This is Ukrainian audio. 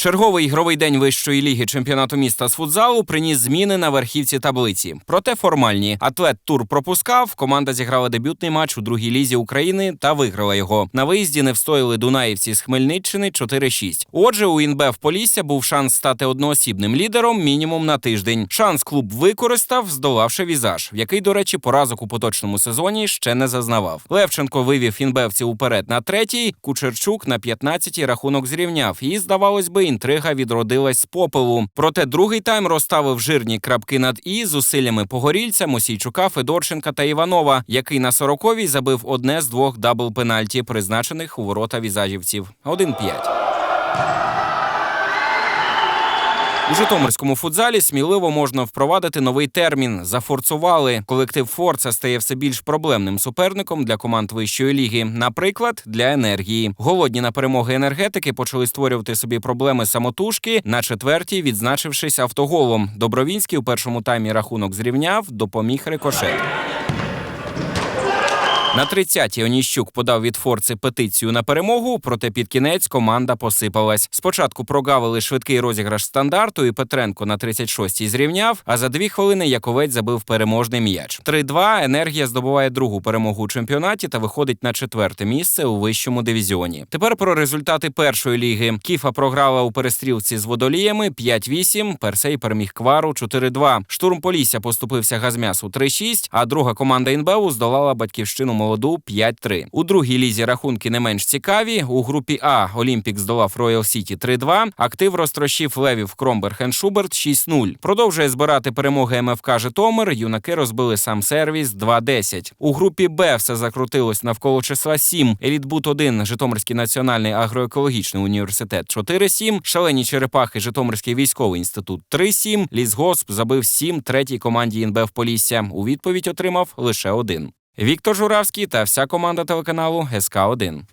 Черговий ігровий день вищої ліги чемпіонату міста з футзалу приніс зміни на верхівці таблиці. Проте формальні. Атлет тур пропускав. Команда зіграла дебютний матч у другій лізі України та виграла його. На виїзді не встояли дунаївці з Хмельниччини 4-6. Отже, у ІНБ в Полісся був шанс стати одноосібним лідером мінімум на тиждень. Шанс клуб використав, здолавши візаж, в який, до речі, поразок у поточному сезоні ще не зазнавав. Левченко вивів інбевців уперед на третій. Кучерчук на 15-й рахунок зрівняв. І здавалось би, інтрига відродилась з попелу. Проте другий тайм розставив жирні крапки над і зусиллями погорільця, Мосійчука, Федорченка та Іванова, який на 40-й забив одне з двох дабл пенальті, призначених у ворота візажівців. 1-5. У Житомирському футзалі сміливо можна впровадити новий термін. Зафорцували. Колектив Форца стає все більш проблемним суперником для команд вищої ліги. Наприклад, для енергії. Голодні на перемоги енергетики почали створювати собі проблеми самотужки. На четвертій, відзначившись автоголом. Добровінський у першому таймі рахунок зрівняв, допоміг рикошет. На 30-й Оніщук подав від Форци петицію на перемогу, проте під кінець команда посипалась. Спочатку прогавили швидкий розіграш стандарту, і Петренко на 36-й зрівняв. А за дві хвилини Яковець забив переможний м'яч. 3-2 енергія здобуває другу перемогу у чемпіонаті та виходить на четверте місце у вищому дивізіоні. Тепер про результати першої ліги. Кіфа програла у перестрілці з водоліями 5-8, Персей переміг Квару 4-2. Штурм Полісся поступився Газмясу 3-6, а друга команда Інбеву здолала батьківщину молоду 5-3. У другій лізі рахунки не менш цікаві. У групі А Олімпік здолав Роял Сіті 3-2. Актив розтрощив Левів Кромберг Шуберт 6-0. Продовжує збирати перемоги МФК Житомир. Юнаки розбили сам сервіс 2-10. У групі Б все закрутилось навколо числа 7. Елітбут 1 Житомирський національний агроекологічний університет 4-7. Шалені черепахи Житомирський військовий інститут 3-7. Лісгосп забив 7 третій команді ІНБ в Полісся. У відповідь отримав лише один. Віктор Журавський та вся команда телеканалу СК 1